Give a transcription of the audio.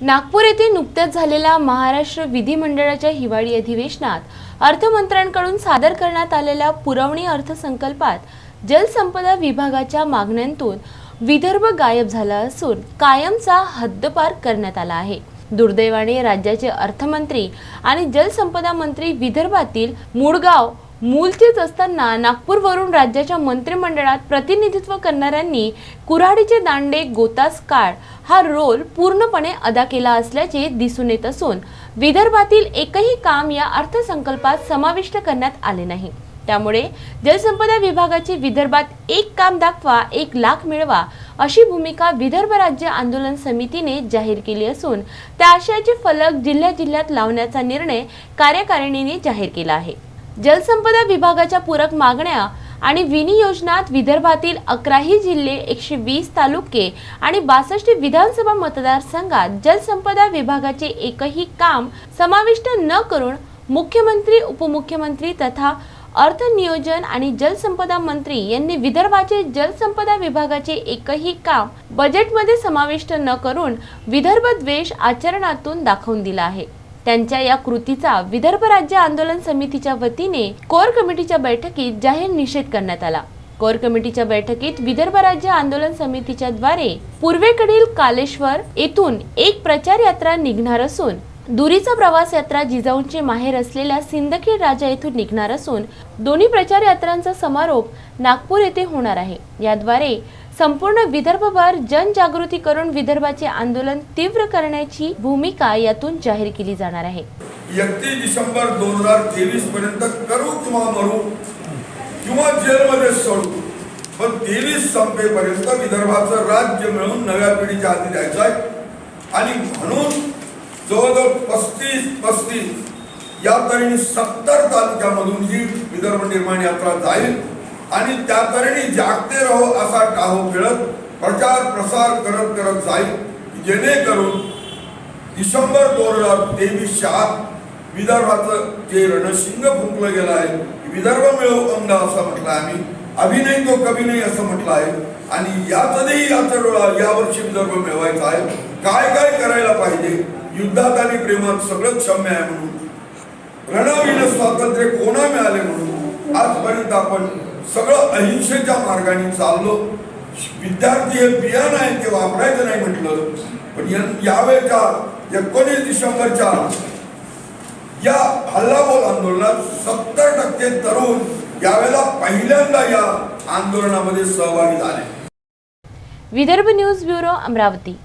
नागपूर येथे नुकत्याच झालेल्या महाराष्ट्र विधिमंडळाच्या हिवाळी अधिवेशनात अर्थमंत्र्यांकडून सादर करण्यात आलेल्या पुरवणी अर्थसंकल्पात जलसंपदा विभागाच्या मागण्यांतून विदर्भ गायब झाला असून कायमचा हद्दपार करण्यात आला आहे. दुर्दैवाने राज्याचे अर्थमंत्री आणि जलसंपदा मंत्री विदर्भातील मुळगाव मूलचेच असताना नागपूरवरून राज्याच्या मंत्रिमंडळात प्रतिनिधित्व करणाऱ्यांनी कुऱ्हाडीचे दांडे गोतास काळ हा रोल पूर्णपणे अदा केला असल्याचे दिसून येत असून विदर्भातील एकही काम या अर्थसंकल्पात समाविष्ट करण्यात आले नाही. त्यामुळे जलसंपदा विभागाची विदर्भात एक काम दाखवा एक लाख मिळवा अशी भूमिका विदर्भ राज्य आंदोलन समितीने जाहीर केली असून त्या आशयाचे फलक जिल्ह्या जिल्ह्यात लावण्याचा निर्णय कार्यकारिणीने जाहीर केला आहे. जलसंपदा विभागाच्या पूरक मागण्या आणि विनियोजनात विदर्भातील अकराही जिल्हे एकशे वीस तालुके आणि बासष्ट विधानसभा मतदारसंघात जलसंपदा विभागाचे एकही काम समाविष्ट न करून मुख्यमंत्री उपमुख्यमंत्री तथा अर्थ नियोजन आणि जलसंपदा मंत्री यांनी विदर्भाचे जलसंपदा विभागाचे एकही काम बजेटमध्ये समाविष्ट न करून विदर्भ द्वेष आचरणातून दाखवून दिला आहे. त्यांच्या या कृतीचा विदर्भ राज्य आंदोलन समितीच्या वतीने कोर कमिटीच्या बैठकीत जाहीर निषेध करण्यात आला. कोर कमिटीच्या बैठकीत विदर्भ राज्य आंदोलन समितीच्या द्वारे पूर्वेकडील कालेश्वर येथून एक प्रचार यात्रा निघणार असून दुरीचा प्रवास यात्रा जिजाऊंचे माहेर असलेल्या सिंदखेड राजा येथून निघणार असून दोन्ही प्रचार यात्रांचा समारोप नागपूर येथे होणार आहे. याद्वारे संपूर्ण विदर्भभर जनजागृती करून विदर्भाचे आंदोलन तीव्र करण्याची भूमिका यातून जाहीर केली जाणार आहे. एकतीस डिसेंबर दोन हजार तेवीस पर्यंत करू किंवा मरू किंवा जेलमध्ये सोडू पण तेवीस संपेपर्यंत विदर्भाचं राज्य मिळून नव्या पिढीच्या हाती द्यायचं आहे. आणि म्हणून जवळजवळ पस्तीस पस्तीस या तऱ्हेने सत्तर तालुक्यामधून ही विदर्भ निर्माण यात्रा जाईल. आणि त्या तऱ्हेने जागते राहो असा टाहो खेळत प्रचार प्रसार करत करत जाईल. जेणेकरून डिसेंबर दोन हजार तेवीसच्या आत विदर्भाचं जे रणशिंग फुंकलं गेलं आहे विदर्भ मिळव अंग असं म्हटलं आहे आम्ही अभिनय तो कवी नाही असं म्हटलं आहे. आणि यातही याचं यावर्षी विदर्भ मिळवायचा आहे. काय काय करायला पाहिजे? युद्धात आणि प्रेमात सगळं क्षम्य आहे म्हणून. रणावीन स्वातंत्र्य कोणा मिळाले म्हणून? आजपर्यंत आपण सगळं अहिंसेच्या मार्गाने चाललो. विद्यार्थी हे बियाणं आहे ते वापरायचं नाही म्हटलं. पण यावेळेच्या यावेळच्या एकोणीस डिसेंबरच्या या हल्लाबोल आंदोलनात सत्तर टक्के तरुण यावेळेला पहिल्यांदा या आंदोलनामध्ये सहभागी झाले. Vidarbha news bureau Amravati.